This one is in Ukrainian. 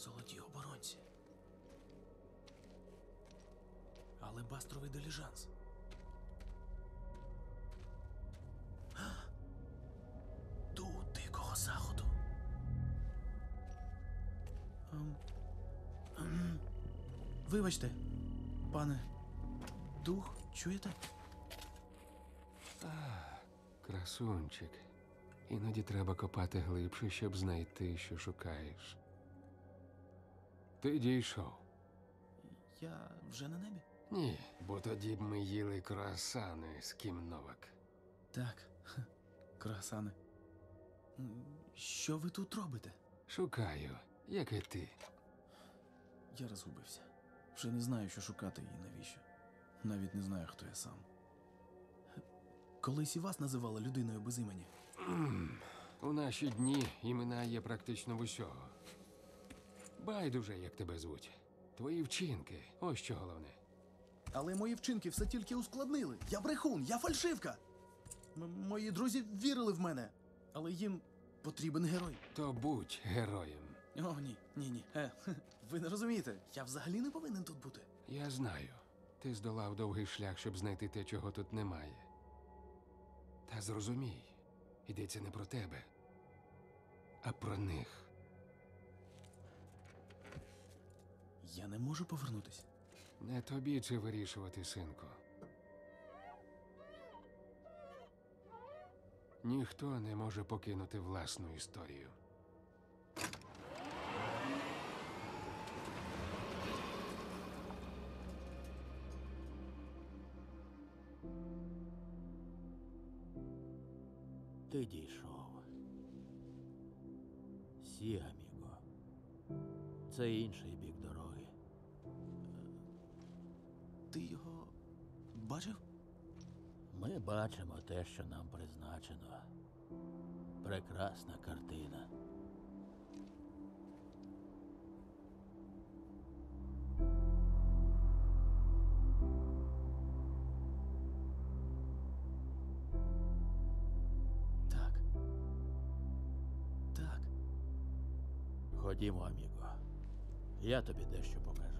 Золоті оборонці. Алебастровий диліжанс. А! Дух дикого заходу. Ем, ем, Вибачте, пане. Дух, чуєте? Красунчик. Іноді треба копати глибше, щоб знайти, що шукаєш. Ти дійшов. Я вже на небі? Ні, бо тоді б ми їли круасани з Кім Новак. Так, красане. Що ви тут робите? Шукаю, як і ти. Я розгубився. Вже не знаю, що шукати і навіщо. Навіть не знаю, хто я сам. Колись і вас називали людиною без імені. У наші дні імена є практично в усього. Байдуже, як тебе звуть. Твої вчинки, ось що головне. Але мої вчинки все тільки ускладнили. Я брехун, я фальшивка. М- мої друзі вірили в мене, але їм потрібен герой. То будь героєм. О, ні, ні, ні. Е, ви не розумієте, я взагалі не повинен тут бути. Я знаю, ти здолав довгий шлях, щоб знайти те, чого тут немає. Та зрозумій, йдеться не про тебе, а про них. Я не можу повернутись. Не тобі це вирішувати, синку. Ніхто не може покинути власну історію. Ти дійшов. Сі, аміго. Це інший бік дороги. Ти його бачив? Ми бачимо те, що нам призначено. Прекрасна картина. Так. Так. Ходімо, аміго. Я тобі дещо покажу.